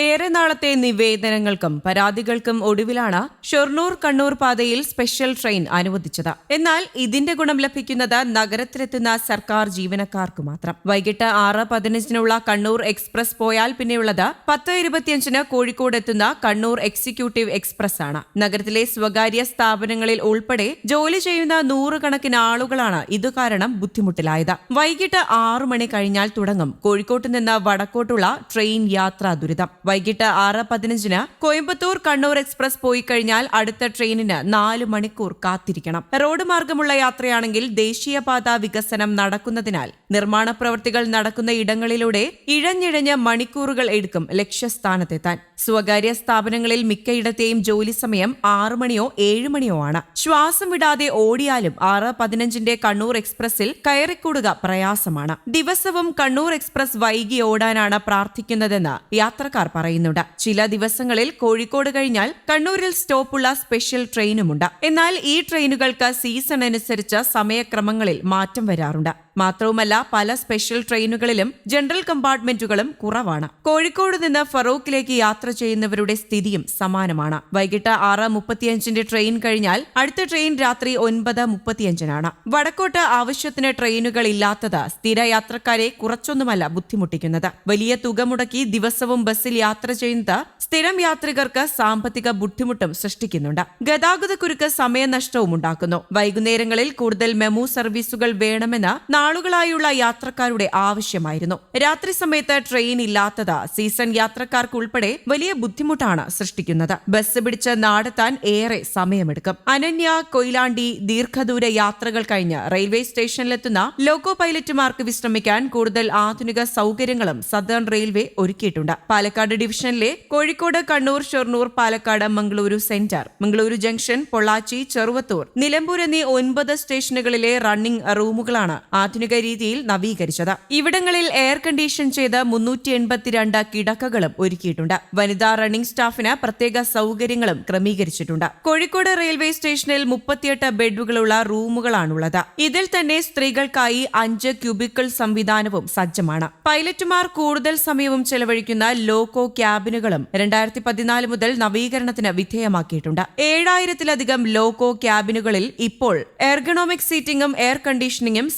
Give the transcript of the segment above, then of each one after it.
Et ഏറെ നാളത്തെ നിവേദനങ്ങൾക്കും പരാതികൾക്കും ഒടുവിലാണ് ഷൊർണൂർ കണ്ണൂർ പാതയിൽ സ്പെഷ്യൽ ട്രെയിൻ അനുവദിച്ചത്. എന്നാൽ ഇതിന്റെ ഗുണം ലഭിക്കുന്നത് നഗരത്തിലെത്തുന്ന സർക്കാർ ജീവനക്കാർക്ക് മാത്രം. വൈകിട്ട് ആറ് പതിനഞ്ചിനുള്ള കണ്ണൂർ എക്സ്പ്രസ് പോയാൽ പിന്നെയുള്ളത് പത്ത് ഇരുപത്തിയഞ്ചിന് കോഴിക്കോട് എത്തുന്ന കണ്ണൂർ എക്സിക്യൂട്ടീവ് എക്സ്പ്രസ് ആണ് നഗരത്തിലെ സ്വകാര്യ സ്ഥാപനങ്ങളിൽ ഉൾപ്പെടെ ജോലി ചെയ്യുന്ന നൂറുകണക്കിന് ആളുകളാണ് ഇതുകാരണം ബുദ്ധിമുട്ടിലായത്. വൈകിട്ട് ആറു മണി കഴിഞ്ഞാൽ തുടങ്ങും. കോഴിക്കോട്ട് നിന്ന് വടക്കോട്ടുള്ള ട്രെയിൻ യാത്രാ ദുരിതം. വൈകിട്ട് ആറ് പതിനഞ്ചിന് കോയമ്പത്തൂർ കണ്ണൂർ എക്സ്പ്രസ് പോയി കഴിഞ്ഞാൽ അടുത്ത ട്രെയിനിന് നാല് മണിക്കൂർ കാത്തിരിക്കണം. റോഡ് മാർഗമുള്ള യാത്രയാണെങ്കിൽ ദേശീയപാത വികസനം നടക്കുന്നതിനാൽ നിർമ്മാണ പ്രവൃത്തികൾ നടക്കുന്ന ഇടങ്ങളിലൂടെ ഇഴഞ്ഞിഴഞ്ഞ് മണിക്കൂറുകൾ എടുക്കും ലക്ഷ്യസ്ഥാനത്തെത്താൻ. സ്വകാര്യ സ്ഥാപനങ്ങളിൽ മിക്കയിടത്തെയും ജോലി സമയം ആറു മണിയോ ഏഴ് മണിയോ ആണ്. ശ്വാസം വിടാതെ ഓടിയാലും ആറ് പതിനഞ്ചിന്റെ കണ്ണൂർ എക്സ്പ്രസിൽ കയറിക്കൂടുക പ്രയാസമാണ്. ദിവസവും കണ്ണൂർ എക്സ്പ്രസ് വൈകി ഓടാനാണ് പ്രാർത്ഥിക്കുന്നതെന്ന് യാത്രക്കാർ പറയുന്നുണ്ട്. ചില ദിവസങ്ങളിൽ കോഴിക്കോട് കഴിഞ്ഞാൽ കണ്ണൂരിൽ സ്റ്റോപ്പുള്ള സ്പെഷ്യൽ ട്രെയിനുമുണ്ട്. എന്നാൽ ഈ ട്രെയിനുകൾക്ക് സീസൺ അനുസരിച്ച് സമയക്രമങ്ങളിൽ മാറ്റം വരാറുണ്ട്. മാത്രവുമല്ല പല സ്പെഷ്യൽ ട്രെയിനുകളിലും ജനറൽ കമ്പാർട്ട്മെന്റുകളും കുറവാണ്. കോഴിക്കോട് നിന്ന് ഫറൂഖിലേക്ക് യാത്ര ചെയ്യുന്നവരുടെ സ്ഥിതിയും സമാനമാണ്. വൈകിട്ട് ആറ് മുപ്പത്തിയഞ്ചിന്റെ ട്രെയിൻ കഴിഞ്ഞാൽ അടുത്ത ട്രെയിൻ രാത്രി ഒൻപത് മുപ്പത്തിയഞ്ചിനാണ്. വടക്കോട്ട് ആവശ്യത്തിന് ട്രെയിനുകൾ ഇല്ലാത്തത് സ്ഥിര യാത്രക്കാരെ കുറച്ചൊന്നുമല്ല ബുദ്ധിമുട്ടിക്കുന്നത്. വലിയ തുക മുടക്കി ദിവസവും ബസ്സിൽ യാത്ര ചെയ്യുന്നത് സ്ഥിരം യാത്രികർക്ക് സാമ്പത്തിക ബുദ്ധിമുട്ടും സൃഷ്ടിക്കുന്നുണ്ട്. ഗതാഗതക്കുരുക്ക് സമയനഷ്ടവും ഉണ്ടാക്കുന്നു. വൈകുന്നേരങ്ങളിൽ കൂടുതൽ മെമു സർവീസുകൾ വേണമെന്ന് നാളുകളായുള്ള യാത്രക്കാരുടെ ആവശ്യമായിരുന്നു. രാത്രി സമയത്ത് ട്രെയിൻ ഇല്ലാത്തത് സീസൺ യാത്രക്കാർക്കുൾപ്പെടെ വലിയ ബുദ്ധിമുട്ടാണ് സൃഷ്ടിക്കുന്നത്. ബസ് പിടിച്ച് നാടെത്താൻ ഏറെ സമയമെടുക്കും. അനന്യ കൊയിലാണ്ടി ദീർഘദൂര യാത്രകൾ കഴിഞ്ഞ് റെയിൽവേ സ്റ്റേഷനിലെത്തുന്ന ലോക്കോ പൈലറ്റുമാർക്ക് വിശ്രമിക്കാൻ കൂടുതൽ ആധുനിക സൗകര്യങ്ങളും സദേൺ റെയിൽവേ ഒരുക്കിയിട്ടുണ്ട്. പാലക്കാട് ഡിവിഷനിലെ കോഴിക്കോട് കണ്ണൂർ ഷൊർണൂർ പാലക്കാട് മംഗളൂരു സെന്റർ മംഗളൂരു ജംഗ്ഷൻ പൊള്ളാച്ചി ചെറുവത്തൂർ നിലമ്പൂർ എന്നീ ഒൻപത് സ്റ്റേഷനുകളിലെ റണ്ണിംഗ് റൂമുകളാണ് ആധുനിക രീതിയിൽ നവീകരിച്ചത്. ഇവിടങ്ങളിൽ എയർ കണ്ടീഷൻ ചെയ്ത് മുന്നൂറ്റി എൺപത്തിരണ്ട് കിടക്കകളും ഒരുക്കിയിട്ടുണ്ട്. വനിതാ റണ്ണിംഗ് സ്റ്റാഫിന് പ്രത്യേക സൗകര്യങ്ങളും ക്രമീകരിച്ചിട്ടുണ്ട്. കോഴിക്കോട് റെയിൽവേ സ്റ്റേഷനിൽ മുപ്പത്തിയെട്ട് ബെഡുകളുള്ള റൂമുകളാണുള്ളത്. ഇതിൽ തന്നെ സ്ത്രീകൾക്കായി അഞ്ച് ക്യൂബിക്കിൾ സംവിധാനവും സജ്ജമാണ്. പൈലറ്റുമാർ കൂടുതൽ സമയവും ചെലവഴിക്കുന്ന ലോക്കോ ക്യാബിനുകളും രണ്ടായിരത്തി പതിനാല് മുതൽ നവീകരണത്തിന് വിധേയമാക്കിയിട്ടുണ്ട്. ഏഴായിരത്തിലധികം ലോക്കോ ക്യാബിനുകളിൽ ഇപ്പോൾ എർഗണോമിക് സീറ്റിംഗും എയർ കണ്ടീഷനിങ്ങും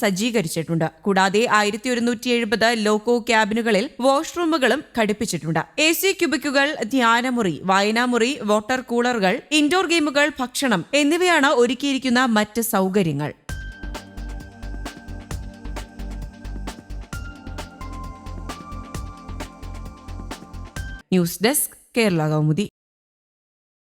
സജ്ജീകരിച്ചിട്ടുണ്ട് കൂടാതെ ആയിരത്തി ഒരുന്നൂറ്റി എഴുപത് ലോക്കോ ക്യാബിനുകളിൽ വാഷ്റൂമുകളും ഘടിപ്പിച്ചിട്ടുണ്ട്. എ സി ക്യൂബിക്കുകൾ ധ്യാനമുറി വായനാമുറി വാട്ടർ കൂളറുകൾ ഇൻഡോർ ഗെയിമുകൾ ഭക്ഷണം എന്നിവയാണ് ഒരുക്കിയിരിക്കുന്ന മറ്റ് സൗകര്യങ്ങൾ. News desk Kerala Kaumudi.